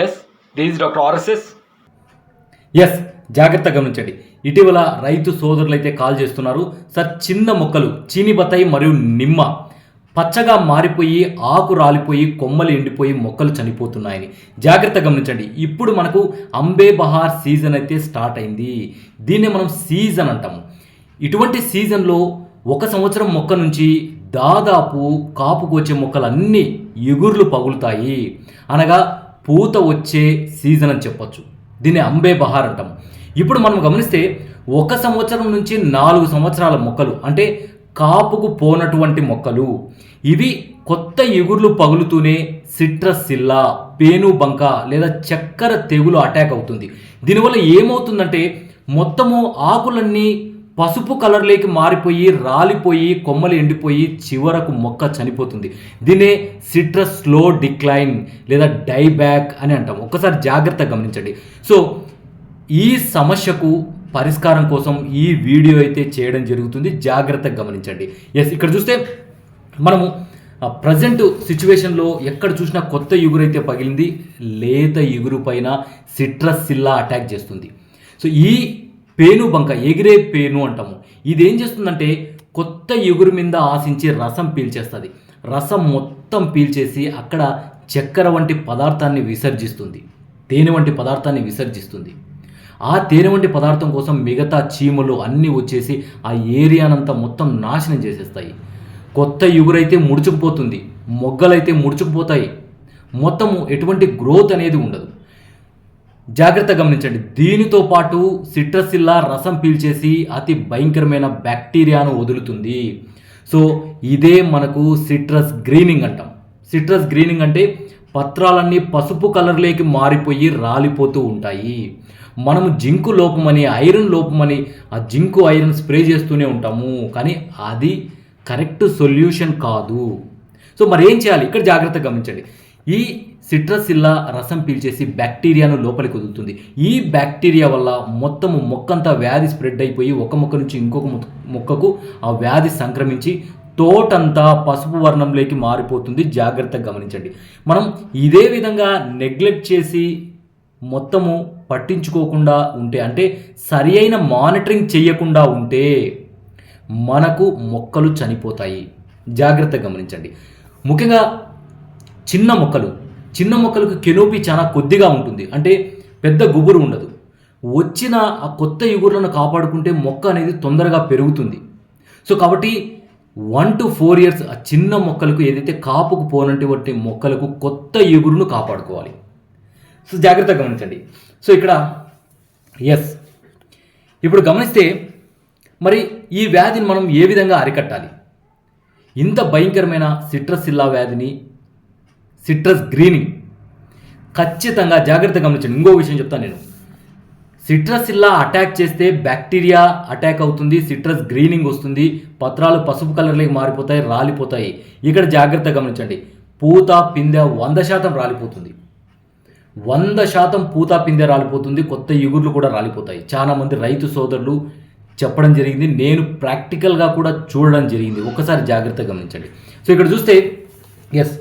Yes these doctor RSS yes జాగ్రత్త గమనించండి. ఇటీవల రైతు సోదరులు అయితే కాల్ చేస్తున్నారు. సార్ చిన్న మొక్కలు చీని బత్తాయి మరియు నిమ్మ పచ్చగా మారిపోయి ఆకు రాలిపోయి కొమ్మలు ఎండిపోయి మొక్కలు చనిపోతున్నాయని. జాగ్రత్త గమనించండి. ఇప్పుడు మనకు అంబే బహార్ సీజన్ అయితే స్టార్ట్ అయింది. దీన్నే మనం సీజన్ అంటాము. ఇటువంటి సీజన్లో ఒక సంవత్సరం మొక్క నుంచి దాదాపు కాపుకొచ్చే మొక్కలన్నీ ఎగుర్లు పగులుతాయి. అనగా పూత వచ్చే సీజన్ అని చెప్పొచ్చు. దీన్ని అంబే బహార్ అంటాం. ఇప్పుడు మనం గమనిస్తే ఒక సంవత్సరం నుంచి నాలుగు సంవత్సరాల మొక్కలు అంటే కాపుకు పోనటువంటి మొక్కలు. ఇవి కొత్త ఎగుర్లు పగులుతూనే సిట్రస్ సిల్లా పేను బంక లేదా చక్కెర తెగులు అటాక్ అవుతుంది. దీనివల్ల ఏమవుతుందంటే మొత్తము ఆకులన్నీ పసుపు కలర్లోకి మారిపోయి రాలిపోయి కొమ్మలు ఎండిపోయి చివరకు మొక్క చనిపోతుంది. దీన్నే సిట్రస్ స్లో డిక్లైన్ లేదా డైబ్యాక్ అని అంటాం. ఒక్కసారి జాగ్రత్తగా గమనించండి. సో ఈ సమస్యకు పరిష్కారం కోసం ఈ వీడియో అయితే చేయడం జరుగుతుంది. జాగ్రత్తగా గమనించండి. ఎస్ ఇక్కడ చూస్తే మనము ప్రజెంట్ సిచ్యువేషన్లో ఎక్కడ చూసినా కొత్త ఇగురు అయితే పగిలింది. లేత ఇగురు పైన సిట్రస్ సిల్లా అటాక్ చేస్తుంది. సో ఈ పేను బంక ఎగిరే పేను అంటాము. ఇది ఏం చేస్తుందంటే కొత్త ఎగురు మీద ఆశించి రసం పీల్చేస్తుంది. రసం మొత్తం పీల్చేసి అక్కడ చక్కెర వంటి పదార్థాన్ని విసర్జిస్తుంది. తేనె వంటి పదార్థాన్ని విసర్జిస్తుంది. ఆ తేనె వంటి పదార్థం కోసం మిగతా చీమలు అన్నీ వచ్చేసి ఆ ఏరియానంతా మొత్తం నాశనం చేసేస్తాయి. కొత్త ఎగురైతే ముడుచుకుపోతుంది. మొగ్గలైతే ముడుచుకుపోతాయి. మొత్తము ఎటువంటి గ్రోత్ అనేది ఉండదు. జాగ్రత్త గమనించండి. దీనితో పాటు సిట్రసిల్లా రసం పీల్చేసి అతి భయంకరమైన బ్యాక్టీరియాను వదులుతుంది. సో ఇదే మనకు సిట్రస్ గ్రీనింగ్ అంటాం. సిట్రస్ గ్రీనింగ్ అంటే పత్రాలన్నీ పసుపు కలర్లోకి మారిపోయి రాలిపోతూ ఉంటాయి. మనము జింకు లోపమని ఐరన్ లోపమని ఆ జింకు ఐరన్ స్ప్రే చేస్తూనే ఉంటాము. కానీ అది కరెక్ట్ సొల్యూషన్ కాదు. సో మరి ఏం చేయాలి? ఇక్కడ జాగ్రత్తగా గమనించండి. ఈ సిట్రసిల్లా రసం పీల్చేసి బ్యాక్టీరియాను లోపలికి వదులుతుంది. ఈ బ్యాక్టీరియా వల్ల మొత్తము మొక్కంతా వ్యాధి స్ప్రెడ్ అయిపోయి ఒక మొక్క నుంచి ఇంకొక మొక్కకు ఆ వ్యాధి సంక్రమించి తోటంతా పసుపు వర్ణంలోకి మారిపోతుంది. జాగ్రత్తగా గమనించండి. మనం ఇదే విధంగా నెగ్లెక్ట్ చేసి మొత్తము పట్టించుకోకుండా ఉంటే అంటే సరి అయిన మానిటరింగ్ చేయకుండా ఉంటే మనకు మొక్కలు చనిపోతాయి. జాగ్రత్తగా గమనించండి. ముఖ్యంగా చిన్న మొక్కలు చిన్న మొక్కలకు కెనోపీ చాలా కొద్దిగా ఉంటుంది. అంటే పెద్ద గుబురు ఉండదు. వచ్చిన ఆ కొత్త ఇగురులను కాపాడుకుంటే మొక్క అనేది తొందరగా పెరుగుతుంది. సో కాబట్టి వన్ టు ఫోర్ ఇయర్స్ ఆ చిన్న మొక్కలకు ఏదైతే కాపుకు పోనటువంటి మొక్కలకు కొత్త ఇగురును కాపాడుకోవాలి. సో జాగ్రత్తగా గమనించండి. సో ఇక్కడ ఎస్ ఇప్పుడు గమనిస్తే మరి ఈ వ్యాధిని మనం ఏ విధంగా అరికట్టాలి? ఇంత భయంకరమైన సిట్రస్ ఇల్లా వ్యాధిని సిట్రస్ గ్రీనింగ్. ఖచ్చితంగా జాగ్రత్తగా గమనించండి. ఇంకో విషయం చెప్తాను నేను. సిట్రస్ ఇల్లా అటాక్ చేస్తే బ్యాక్టీరియా అటాక్ అవుతుంది సిట్రస్ గ్రీనింగ్ వస్తుంది పత్రాలు పసుపు కలర్లోకి మారిపోతాయి రాలిపోతాయి. ఇక్కడ జాగ్రత్తగా గమనించండి. పూత పిందె వంద శాతం రాలిపోతుంది. వంద శాతం పూత పిందె రాలిపోతుంది కొత్త ఇగుర్లు కూడా రాలిపోతాయి. చాలామంది రైతు సోదరులు చెప్పడం జరిగింది నేను ప్రాక్టికల్గా కూడా చూడడం జరిగింది. ఒకసారి జాగ్రత్తగా గమనించండి. సో ఇక్కడ చూస్తే ఎస్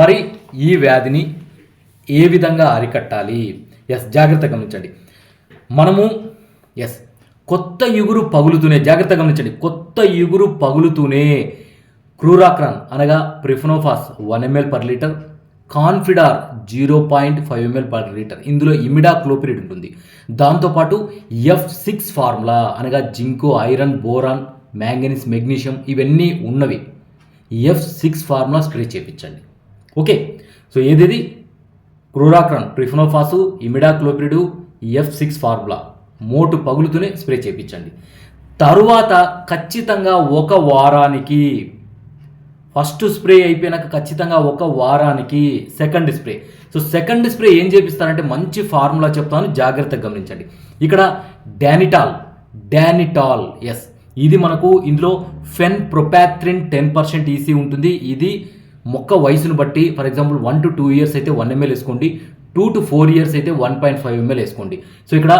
మరి ఈ వ్యాధిని ఏ విధంగా అరికట్టాలి? ఎస్ జాగ్రత్త గమనించండి. మనము ఎస్ కొత్త ఇగురు పగులుతూనే జాగ్రత్త గమనించండి. కొత్త ఇగురు పగులుతూనే క్రూరాక్రాన్ అనగా profenofos one ml per litre Confidor zero point five ml per litre ఇందులో ఇమిడా క్లోపిరిడ్ ఉంటుంది దాంతోపాటు ఎఫ్ సిక్స్ ఫార్ములా అనగా zinc iron boron manganese magnesium ఇవన్నీ ఉన్నవి. ఎఫ్ సిక్స్ ఫార్ములా స్ప్రే చేయించండి ఓకే? సో ఏదేది Curacron profenofos imidacloprid F six formula. మోటు పగులుతూనే spray చేయించండి తరువాత ఖచ్చితంగా ఒక వారానికి ఫస్ట్ స్ప్రే అయిపోయినాక ఖచ్చితంగా ఒక వారానికి second spray. So second spray ఏం చేపిస్తారంటే మంచి ఫార్ములా చెప్తాను జాగ్రత్తగా గమనించండి. ఇక్కడ డానిటాల్ డానిటాల్ ఎస్ ఇది మనకు ఇందులో fenpropathrin ten percent EC ఉంటుంది. ఇది మొక్క వయసును బట్టి for example one to two years అయితే వన్ ఎంఎల్ వేసుకోండి టూ టు ఫోర్ ఇయర్స్ అయితే వన్ పాయింట్ ఫైవ్ ఎంఎల్ వేసుకోండి. సో ఇక్కడ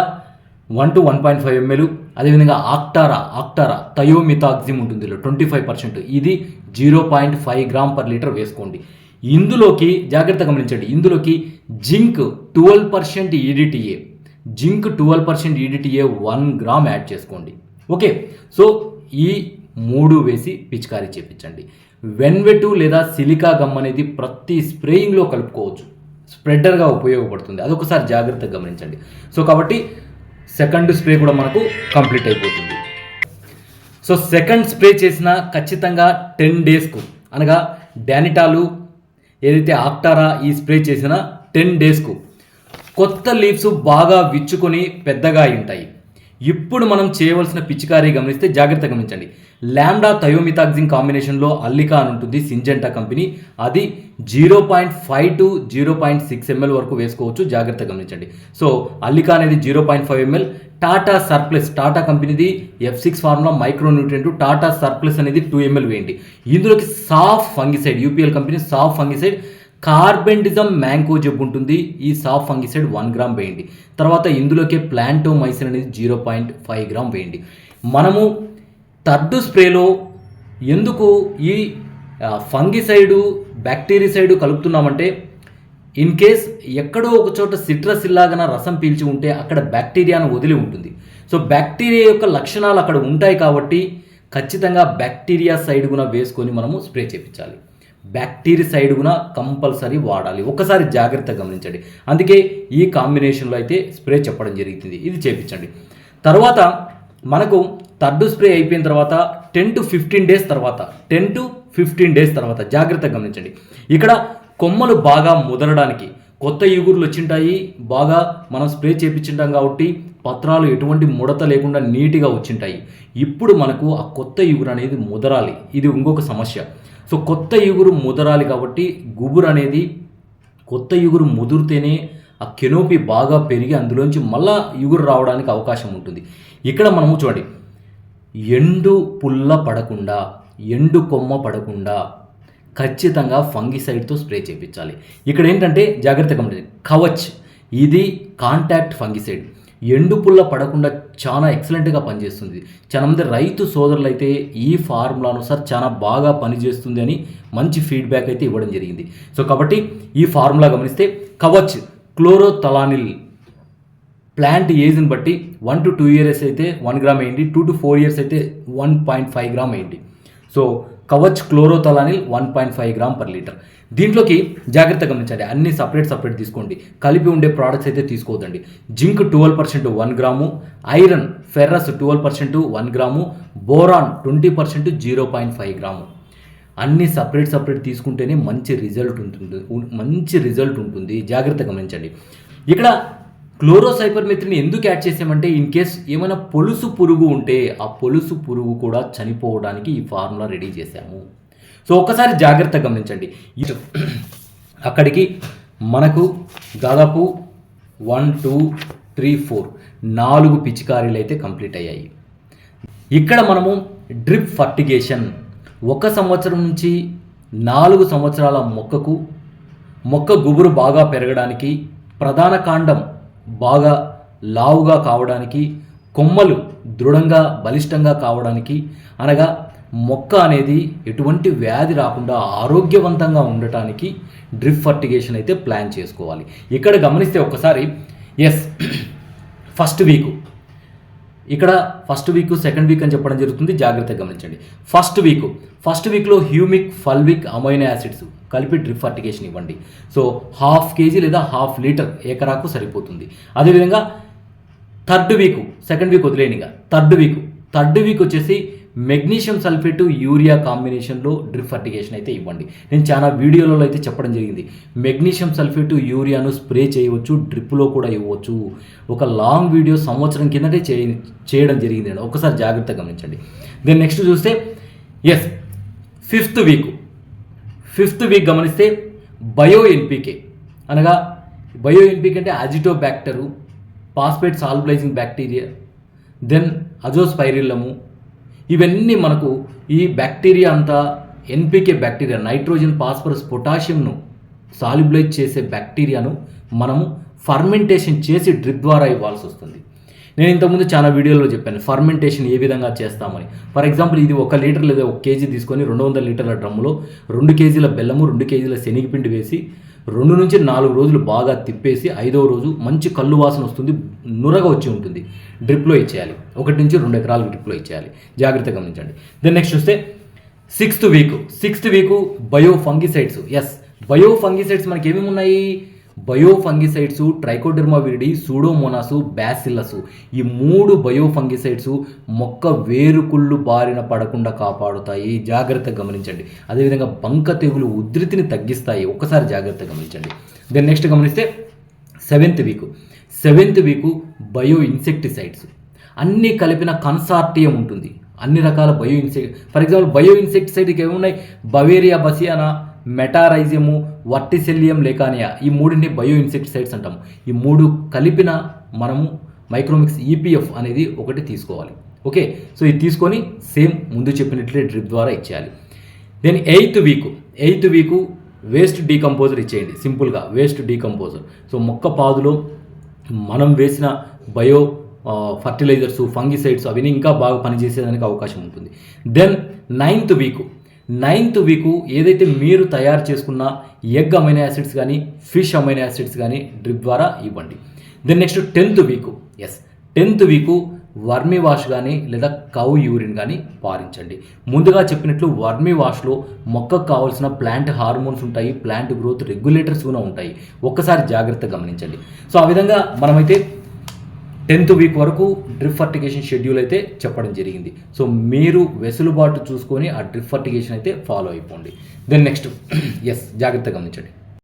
one to one point five ml అదేవిధంగా ఆక్టారా ఆక్టారా థయోమితాక్సిమ్ ఉంటుంది ట్వంటీ ఫైవ్ పర్సెంట్ ఇది zero point five gram per litre వేసుకోండి. ఇందులోకి జాగ్రత్త గమనించండి ఇందులోకి zinc twelve percent EDTA zinc twelve percent EDTA one gram add చేసుకోండి. ఓకే సో ఈ మూడు వేసి పిచికారీ చేపించండి. వెన్వెటు లేదా సిలికా గమ్ అనేది ప్రతి స్ప్రేయింగ్లో కలుపుకోవచ్చు. స్ప్రెడర్గా ఉపయోగపడుతుంది. అదొకసారి జాగ్రత్తగా గమనించండి. సో కాబట్టి సెకండ్ స్ప్రే కూడా మనకు కంప్లీట్ అయిపోతుంది. సో సెకండ్ స్ప్రే చేసిన ఖచ్చితంగా టెన్ డేస్కు అనగా డానిటాలు ఏదైతే ఆక్టారా ఈ స్ప్రే చేసిన టెన్ డేస్కు కొత్త లీవ్స్ బాగా విచ్చుకొని పెద్దగా అయి ఉంటాయి. ఇప్పుడు మనం చేయవలసిన పిచికారీ గమనిస్తే జాగ్రత్త గమనించండి. ల్యాండా థయోమితాక్జిన్ కాంబినేషన్లో అల్లికా అని ఉంటుంది సింజెంటా కంపెనీ. అది zero point five to zero point six ml వరకు వేసుకోవచ్చు జాగ్రత్త గమనించండి. సో అల్లికా అనేది zero point five ml Tata surplus Tata కంపెనీది F six formula micronutrient Tata surplus అనేది టూ ఎంఎల్ వేయండి. ఇందులోకి SAAF fungicide UPL company SAAF fungicide carbendazim mancozeb ఉంటుంది ఈ సాఫ్ ఫంగిసైడ్ వన్ గ్రామ్ వేయండి. తర్వాత ఇందులోకే ప్లాంటోమైసిన్ అనేది జీరో పాయింట్ ఫైవ్ గ్రామ్ వేయండి. మనము థర్డ్ స్ప్రేలో ఎందుకు ఈ ఫంగిసైడు బ్యాక్టీరిసైడ్ కలుపుతున్నామంటే ఇన్ కేస్ ఎక్కడో ఒక చోట సిట్రస్ ఇల్లాగన రసం పీల్చి ఉంటే అక్కడ బ్యాక్టీరియాను వదిలి ఉంటుంది. సో బ్యాక్టీరియా యొక్క లక్షణాలు అక్కడ ఉంటాయి కాబట్టి ఖచ్చితంగా బ్యాక్టీరియా సైడ్ గున వేసుకొని మనము స్ప్రే చేయించాలి బ్యాక్టీరియా సైడ్ కంపల్సరీ వాడాలి. ఒకసారి జాగ్రత్తగా గమనించండి. అందుకే ఈ కాంబినేషన్లో అయితే స్ప్రే చెప్పడం జరుగుతుంది. ఇది చేయించండి తర్వాత మనకు థర్డ్ స్ప్రే అయిపోయిన తర్వాత టెన్ టు ఫిఫ్టీన్ డేస్ తర్వాత టెన్ టు ఫిఫ్టీన్ డేస్ తర్వాత జాగ్రత్తగా గమనించండి. ఇక్కడ కొమ్మలు బాగా ముదరడానికి కొత్త ఈగురులు వచ్చింటాయి. బాగా మనం స్ప్రే చేపించుంటాం కాబట్టి పత్రాలు ఎటువంటి ముడత లేకుండా నీట్గా వచ్చింటాయి. ఇప్పుడు మనకు ఆ కొత్త ఈగురు అనేది ముదరాలి. ఇది ఇంకొక సమస్య. సో కొత్త ఇగురు ముదరాలి కాబట్టి గుబురు అనేది కొత్త ఇగురు ముదిరితేనే ఆ కెనోపి బాగా పెరిగి అందులోంచి మళ్ళా ఇగురు రావడానికి అవకాశం ఉంటుంది. ఇక్కడ మనము చూడండి. ఎండు పుల్ల పడకుండా ఎండు కొమ్మ పడకుండా ఖచ్చితంగా ఫంగిసైడ్తో స్ప్రే చేయించాలి. ఇక్కడ ఏంటంటే జాగ్రత్తగా ఉంటుంది కవచ్ ఇది కాంటాక్ట్ ఫంగిసైడ్. ఎండు పుల్ల పడకుండా చాలా ఎక్సలెంట్గా పనిచేస్తుంది. చాలా మంది రైతు సోదరులు అయితే ఈ ఫార్ములాను సార్ చాలా బాగా పనిచేస్తుంది అని మంచి ఫీడ్బ్యాక్ అయితే ఇవ్వడం జరిగింది. సో కాబట్టి ఈ ఫార్ములా గమనిస్తే కవచ్ క్లోరోతలానిల్ ప్లాంట్ ఏజ్ని బట్టి వన్ టు టూ ఇయర్స్ అయితే వన్ గ్రామ్ వేయండి టూ టు ఫోర్ ఇయర్స్ అయితే వన్ పాయింట్ ఫైవ్ గ్రామ్ వేయండి. So Kavach chlorothalonil one point five gram per litre. దీంట్లోకి జాగ్రత్త గమనించండి అన్ని సపరేట్ సపరేట్ తీసుకోండి. కలిపి ఉండే ప్రోడక్ట్స్ అయితే తీసుకోవద్దండి. Zinc twelve percent one gram iron ferrous twelve percent one gram boron twenty percent zero point five gram. అన్ని సపరేట్ సపరేట్ తీసుకుంటేనే మంచి రిజల్ట్ ఉంటుంది. మంచి రిజల్ట్ ఉంటుంది. జాగ్రత్త గమనించండి. ఇక్కడ క్లోరోసైపర్మెత్రిని ఎందుకు యాడ్ చేసామంటే ఇన్ కేస్ ఏమైనా పొలుసు పురుగు ఉంటే ఆ పొలుసు పురుగు కూడా చనిపోవడానికి ఈ ఫార్ములా రెడీ చేశాము. సో ఒక్కసారి జాగ్రత్త గమనించండి. అక్కడికి మనకు దాదాపు వన్ టూ త్రీ ఫోర్ నాలుగు పిచికారీలు అయితే కంప్లీట్ అయ్యాయి. ఇక్కడ మనము డ్రిప్ ఫర్టిగేషన్ ఒక సంవత్సరం నుంచి నాలుగు సంవత్సరాల మొక్కకు మొక్క గుబురు బాగా పెరగడానికి ప్రధాన కాండం బాగా లావుగా కావడానికి కొమ్మలు దృఢంగా బలిష్టంగా కావడానికి అనగా మొక్క అనేది ఎటువంటి వ్యాధి రాకుండా ఆరోగ్యవంతంగా ఉండటానికి డ్రిప్ ఫర్టిగేషన్ అయితే ప్లాన్ చేసుకోవాలి. ఇక్కడ గమనిస్తే ఒక్కసారి ఎస్ ఫస్ట్ వీకు ఇక్కడ ఫస్ట్ వీక్ సెకండ్ వీక్ అని చెప్పడం జరుగుతుంది. జాగ్రత్తగా గమనించండి. ఫస్ట్ వీక్ ఫస్ట్ వీక్లో హ్యూమిక్ ఫల్విక్ అమైనో యాసిడ్స్ కలిపి డ్రిప్ ఫర్టిగేషన్ ఇవ్వండి. సో హాఫ్ కేజీ లేదా హాఫ్ లీటర్ ఏకరాకు సరిపోతుంది. అదేవిధంగా థర్డ్ వీక్ సెకండ్ వీక్ వదిలేనిగా థర్డ్ వీక్. థర్డ్ వీక్ వచ్చేసి మెగ్నీషియం సల్ఫేట్ యూరియా కాంబినేషన్లో డ్రిప్ ఫర్టిగేషన్ అయితే ఇవ్వండి. నేను చాలా వీడియోలలో అయితే చెప్పడం జరిగింది. మెగ్నీషియం సల్ఫేట్ యూరియాను స్ప్రే చేయవచ్చు డ్రిప్లో కూడా ఇవ్వచ్చు. ఒక లాంగ్ వీడియో సంవత్సరం కిందటే చేయ చేయడం జరిగింది అండి. ఒకసారి జాగ్రత్తగా గమనించండి. దెన్ నెక్స్ట్ చూస్తే yes fifth week fifth week గమనిస్తే బయో ఎన్పికే. అనగా బయో ఎన్పికే అంటే azotobacter phosphate solubilising bacteria then azospirillum. ఇవన్నీ మనకు ఈ బ్యాక్టీరియా అంతా ఎన్పికే బ్యాక్టీరియా నైట్రోజన్ ఫాస్ఫరస్ పొటాషియంను సాల్యుబలైజ్ చేసే బ్యాక్టీరియాను మనము ఫర్మెంటేషన్ చేసి డ్రిప్ ద్వారా ఇవ్వాల్సి వస్తుంది నేను ఇంతకుముందు చాలా వీడియోలో చెప్పాను ఫర్మెంటేషన్ ఏ విధంగా చేస్తామని. ఫర్ ఎగ్జాంపుల్ ఇది ఒక లీటర్ లేదా ఒక కేజీ తీసుకొని రెండు వందల లీటర్ల డ్రమ్ములో రెండు కేజీల బెల్లము రెండు కేజీల శనగపిండి వేసి రెండు నుంచి నాలుగు రోజులు బాగా తిప్పేసి ఐదవ రోజు మంచి కళ్ళు వాసన వస్తుంది నురగ వచ్చి ఉంటుంది. డ్రిప్లో ఇచ్చేయాలి. ఒకటి నుంచి రెండు ఎకరాలు డ్రిప్లో ఇచ్చేయాలి. జాగ్రత్త గమనించండి. దెన్ నెక్స్ట్ చూస్తే sixth week sixth week bio fungicides yes bio fungicides మనకి ఏమేమి ఉన్నాయి bio fungicides Trichoderma viride pseudomonas bacillus. ఈ మూడు బయో ఫంగిసైడ్స్ మొక్క వేరుకుళ్ళు బారిన పడకుండా కాపాడుతాయి. జాగ్రత్తగా గమనించండి. అదేవిధంగా బంక తెగులు ఉధృతిని తగ్గిస్తాయి. ఒక్కసారి జాగ్రత్తగా గమనించండి. దెన్ నెక్స్ట్ గమనిస్తే seventh week. Seventh week bio insecticides. అన్నీ కలిపిన కన్సార్టియం ఉంటుంది. అన్ని రకాల bio insect for example bio ఇన్సెక్టిసైడ్కి ఏమున్నాయి? Beauveria bassiana Metarhizium Verticillium lecanii. ఈ మూడింటిని బయో ఇన్సెక్టిసైడ్స్ అంటాము. ఈ మూడు కలిపిన మనము మైక్రోమిక్స్ ఈపీఎఫ్ అనేది ఒకటి తీసుకోవాలి. ఓకే? సో ఇది తీసుకొని సేమ్ ముందు చెప్పినట్లే డ్రిప్ ద్వారా ఇచ్చేయాలి. Then eighth week. Eighth week waste decomposer ఇచ్చేయండి. సింపుల్గా వేస్ట్ డీకంపోజర్. సో మొక్క పాదులో మనం వేసిన బయో ఫర్టిలైజర్స్ ఫంగిసైడ్స్ అవన్నీ ఇంకా బాగా పనిచేసేదానికి అవకాశం ఉంటుంది. Then ninth week. Ninth week ఏదైతే మీరు తయారు చేసుకున్న ఎగ్ అమైనో యాసిడ్స్ కానీ ఫిష్ అమైనో యాసిడ్స్ కానీ డ్రిప్ ద్వారా ఇవ్వండి. Then next tenth week yes tenth week vermi wash కానీ లేదా కౌ యూరిన్ కానీ పారించండి. ముందుగా చెప్పినట్లు వర్మి వాష్లో మొక్కకు కావాల్సిన ప్లాంట్ హార్మోన్స్ ఉంటాయి ప్లాంట్ గ్రోత్ రెగ్యులేటర్స్ కూడా ఉంటాయి. ఒక్కసారి జాగ్రత్త గమనించండి. సో ఆ విధంగా మనమైతే టెన్త్ వీక్ వరకు డ్రిప్ ఫర్టిగేషన్ షెడ్యూల్ అయితే చెప్పడం జరిగింది. సో మీరు వెసులుబాటు చూసుకొని ఆ డ్రిప్ ఫర్టిగేషన్ అయితే ఫాలో అయిపోండి. దెన్ నెక్స్ట్ ఎస్ జాగ్రత్తగా గమనించండి.